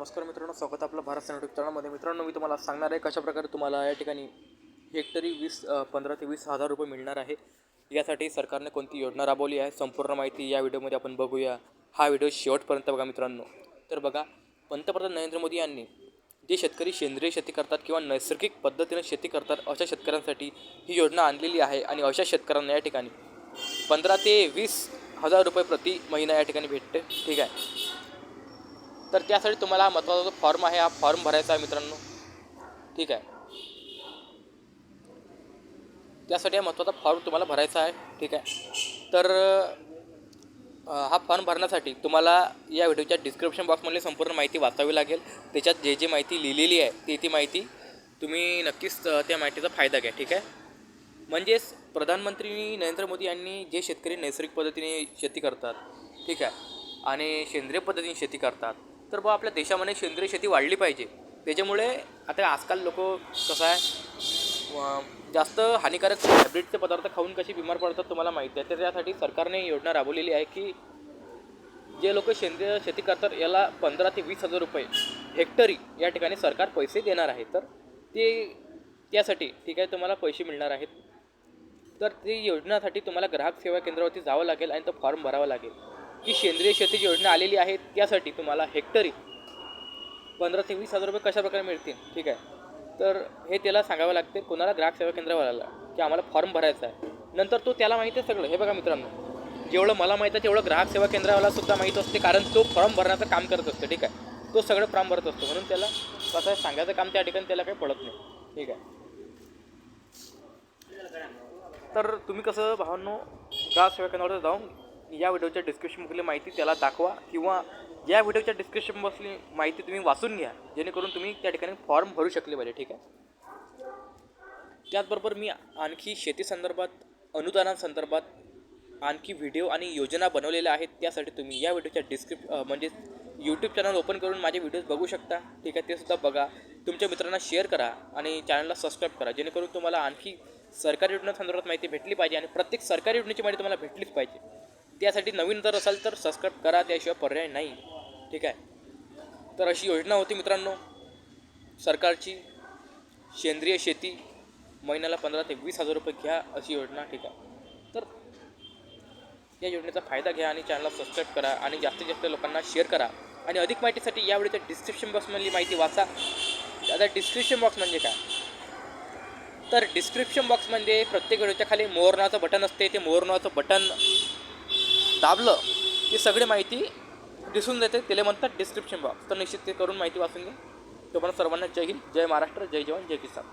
नमस्कार मित्रांनो स्वागत आपलं भारत सेना यूट्यूब चॅनलमध्ये. मित्रांनो मी तुम्हाला सांगणार आहे कशा प्रकारे तुम्हाला या ठिकाणी हेक्टरी वीस पंधरा ते वीस हजार रुपये मिळणार आहे. यासाठी सरकारने कोणती योजना राबवली आहे संपूर्ण माहिती या व्हिडिओमध्ये आपण बघूया. हा व्हिडिओ शेवटपर्यंत बघा मित्रांनो. तर बघा पंतप्रधान नरेंद्र मोदी यांनी जे शेतकरी सेंद्रिय शेती करतात किंवा नैसर्गिक पद्धतीने शेती करतात अशा शेतकऱ्यांसाठी ही योजना आणलेली आहे आणि अशा शेतकऱ्यांना या ठिकाणी पंधरा ते वीस हजार रुपये प्रति महिना या ठिकाणी भेटते. ठीक आहे. तर त्यासाठी तुम्हाला हा महत्त्वाचा जो फॉर्म आहे हा फॉर्म भरायचा आहे मित्रांनो. ठीक आहे. त्यासाठी हा महत्त्वाचा फॉर्म तुम्हाला भरायचा आहे. ठीक आहे. तर हा फॉर्म भरण्यासाठी तुम्हाला या व्हिडिओच्या डिस्क्रिप्शन बॉक्समधली संपूर्ण माहिती वाचावी लागेल. त्याच्यात जे जे माहिती लिहिलेली आहे ती ती माहिती तुम्ही नक्कीच त्या माहितीचा फायदा घ्या. ठीक आहे. म्हणजेच प्रधानमंत्री नरेंद्र मोदी यांनी जे शेतकरी नैसर्गिक पद्धतीने शेती करतात ठीक आहे आणि सेंद्रिय पद्धतीने शेती करतात तर बा आपल्या देशामध्ये सेंद्रिय शेती वाढली पाहिजे. त्याच्यामुळे आता आजकाल लोक कसं आहे जास्त हानिकारक हायब्रिडचे पदार्थ खाऊन कशी बिमार पडतात तुम्हाला माहिती आहे. तर त्यासाठी सरकारने योजना राबवलेली आहे की जे लोक सेंद्रिय शेती करतात याला पंधरा ते वीस हजार रुपये हेक्टरी या ठिकाणी सरकार पैसे देणार आहे. तर ते त्यासाठी ठीक आहे तुम्हाला पैसे मिळणार आहेत. तर ती योजनासाठी तुम्हाला ग्राहक सेवा केंद्रावरती जावं लागेल आणि तो फॉर्म भरावा लागेल. की सेंद्रिय शेतीची योजना आलेली आहे त्यासाठी तुम्हाला हेक्टरी पंधरा ते वीस हजार रुपये कशाप्रकारे मिळतील? ठीक आहे. तर हे त्याला सांगावं लागते कोणाला ग्राहक सेवा केंद्रावाल्याला की आम्हाला फॉर्म भरायचा आहे. नंतर तो त्याला माहिती आहे सगळं. हे बघा मित्रांनो जेवढं मला माहीत आहे तेवढं ग्राहक सेवा केंद्रावाला सुद्धा माहीत असते कारण तो फॉर्म भरण्याचं काम करत असतो ठीक आहे. तो सगळं फॉर्म भरत असतो. म्हणून त्याला कसं आहे सांगायचं काम त्या ठिकाणी त्याला काही पडत नाही. ठीक आहे. तर तुम्ही कसं भावांनो ग्राहक सेवा केंद्रावर जाऊन या व्हिडिओच्या डिस्क्रिप्शनमधली माहिती त्याला दाखवा किंवा या व्हिडिओच्या डिस्क्रिप्शनमधली माहिती तुम्ही वाचून घ्या जेणेकरून तुम्ही त्या ठिकाणी फॉर्म भरू शकले पाहिजे ठीक आहे? त्याचबरोबर मी आणखी शेती संदर्भात अनुदानासंदर्भात आणखी व्हिडिओ आणि योजना बनवलेल्या आहेत त्यासाठी तुम्ही या व्हिडिओच्या डिस्क्रिप म्हणजे यूट्यूब चॅनल ओपन करून माझे व्हिडिओज बघू शकता ठीक आहे? ते सुद्धा बघा. तुमच्या मित्रांना शेअर करा आणि चॅनलला सबस्क्राईब करा जेणेकरून तुम्हाला आणखी सरकारी योजनासंदर्भात माहिती भेटली पाहिजे आणि प्रत्येक सरकारी योजनेची माहिती तुम्हाला भेटलीच पाहिजे. त्यासाठी नवीन जर असाल तर सबस्क्राईब करा त्याशिवाय पर्याय नाही. ठीक आहे? तर अशी योजना होती मित्रांनो. सरकारची सेंद्रिय शेती महिन्याला पंधरा ते वीस हजार रुपये घ्या अशी योजना ठीक आहे? तर या योजनेचा फायदा घ्या आणि चॅनलला सबस्क्राईब करा आणि जास्तीत जास्त लोकांना शेअर करा. आणि अधिक माहितीसाठी यावेळी तर डिस्क्रिप्शन बॉक्समधली माहिती वाचा. आता डिस्क्रिप्शन बॉक्स म्हणजे काय? तर डिस्क्रिप्शन बॉक्समध्ये प्रत्येक व्हिडिओच्या खाली मोर नावाचं बटन असते. ते मोर नावाचं बटन दाबलं की सगळी माहिती दिसून जाते त्याला म्हणतात डिस्क्रिप्शन बॉक्स तर निश्चित ते करून माहिती वाचून घ्या तोपर्यंत सर्वांना जय हिंद जय महाराष्ट्र जय जवान जय किसान.